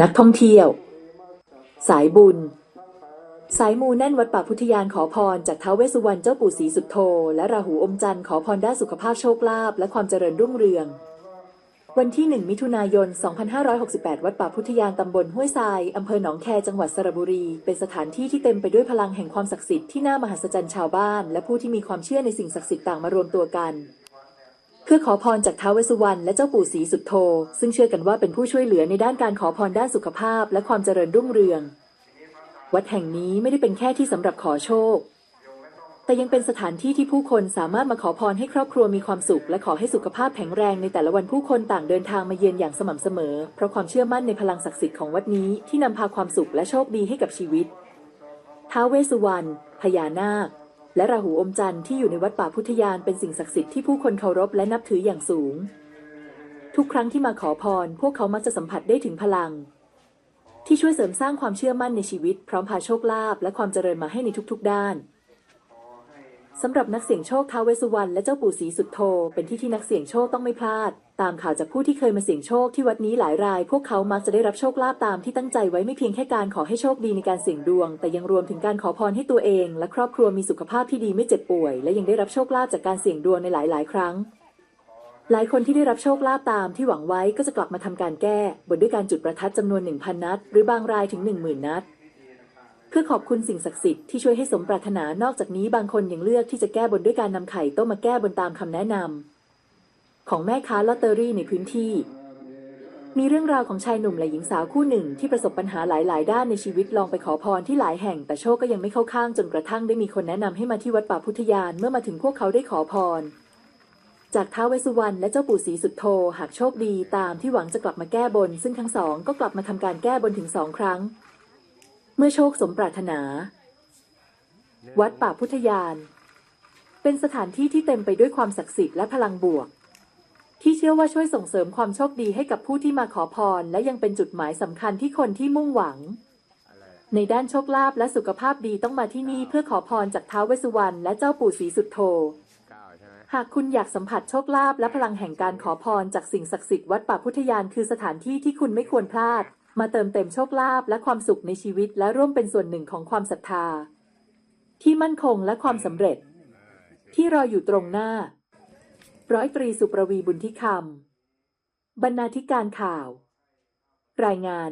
นักท่องเที่ยว สายบุญ สายมูแน่นวัดป่าพุทธยานขอพรจากท้าวเวสุวรรณเจ้าปู่ศรีสุดโท และราหูอมจันทร์ขอพรด้านสุขภาพโชคลาภและความเจริญรุ่งเรือง วันที่ 1 มิถุนายน 2568 วัดป่าพุทธยานตำบลห้วยทราย อำเภอหนองแค จังหวัดสระบุรี เป็นสถานที่ที่เต็มไปด้วยพลังแห่งความศักดิ์สิทธิ์ที่น่ามหัศจรรย์ชาวบ้าน และผู้ที่มีความเชื่อในสิ่งศักดิ์สิทธิ์ต่างมารวมตัวกัน เพื่อขอพรจากท้าวเวสสุวรรณและเจ้าปู่ศรีสุดโท ซึ่งเชื่อกันว่าเป็นผู้ช่วยเหลือในด้านการขอพรด้านสุขภาพ และความเจริญรุ่งเรือง วัดแห่งนี้ไม่ได้เป็นแค่ที่สำหรับขอโชค แต่ยังเป็นสถานที่ที่ผู้คนสามารถมาขอพรให้ครอบครัวมีความสุข และขอให้สุขภาพแข็งแรงในแต่ละวันผู้คนต่างเดินทางมาเยือนอย่างสม่ำเสมอ เพราะความเชื่อมั่นในพลังศักดิ์สิทธิ์ของวัดนี้ที่นำพาความสุขและโชคดีให้กับชีวิต ท้าวเวสสุวรรณพญานาค และราหูอมจันทร์ที่อยู่ในวัดป่าพุทธยานเป็นสิ่งศักดิ์สิทธิ์ที่ผู้คนเคารพและนับถืออย่างสูง ทุกครั้งที่มาขอพร พวกเขามักจะสัมผัสได้ถึงพลัง ที่ช่วยเสริมสร้างความเชื่อมั่นในชีวิต พร้อมพาโชคลาภและความเจริญมาให้ในทุกๆ ด้าน สำหรับนักเสี่ยงโชคท้าวเวสุวรรณและเจ้าปู่ศรีสุดโท เป็นที่ที่นักเสี่ยงโชคต้องไม่พลาด ตามข่าวจากผู้ที่เคยมาเสี่ยงโชคที่วัดนี้หลายราย พวกเขามักจะได้รับโชคลาภตามที่ตั้งใจไว้ไม่เพียงแค่การขอให้โชคดีในการเสี่ยงดวง แต่ยังรวมถึงการขอพรให้ตัวเอง และครอบครัวมีสุขภาพที่ดีไม่เจ็บป่วย และยังได้รับโชคลาภจากการเสี่ยงดวงในหลาย ๆ ครั้งหลายคนที่ได้รับโชคลาภตามที่หวังไว้ก็จะกลับมาทำการแก้บนด้วยการจุดประทัดจำนวน 1,000 นัด หรือบางรายถึง 10,000 นัด เพื่อขอบคุณสิ่งศักดิ์สิทธิ์ที่ช่วยให้สมปรารถนานอกจากนี้บางคนยังเลือกที่จะแก้บนด้วยการนำไข่ต้มมาแก้บนตามคำแนะนำของแม่ค้าลอตเตอรี่ในพื้นที่ มีเรื่องราวของชายหนุ่มและหญิงสาวคู่หนึ่งที่ประสบปัญหาหลาย ๆ ด้านในชีวิตลองไปขอพรที่หลายแห่ง แต่โชคก็ยังไม่เข้าข้างจนกระทั่งได้มีคนแนะนำให้มาที่วัดป่าพุทธยานเมื่อมาถึงพวกเขาได้ขอพรจากท้าวเวสสุวรรณและเจ้าปู่ศรีสุดโทหากโชคดีตามที่หวังจะกลับมาแก้บน ซึ่งทั้งสองก็กลับมาทำการแก้บนถึงสองครั้ง เมื่อโชคสมปรารถนา วัดป่าพุทธยาน เป็นสถานที่ที่เต็มไปด้วยความศักดิ์สิทธิ์และพลังบวก ที่เชื่อว่าช่วยส่งเสริมความโชคดีให้กับผู้ที่มาขอพร และยังเป็นจุดหมายสำคัญที่คนที่มุ่งหวัง ในด้านโชคลาภและสุขภาพดีต้องมาที่นี่เพื่อขอพรจากท้าวเวสสุวรรณและเจ้าปู่ศรีสุดโทหากคุณอยากสัมผัสโชคลาภและพลังแห่งการขอพรจากสิ่งศักดิ์สิทธิ์วัดป่าพุทธยานคือสถานที่ที่คุณไม่ควรพลาด มาเติมเต็มโชคลาภและความสุขในชีวิตและร่วมเป็นส่วนหนึ่งของความศรัทธา ที่มั่นคงและความสำเร็จ ที่รออยู่ตรงหน้า ร้อยตรีสุประวีบุญทิคำบรรณาธิการข่าว รายงาน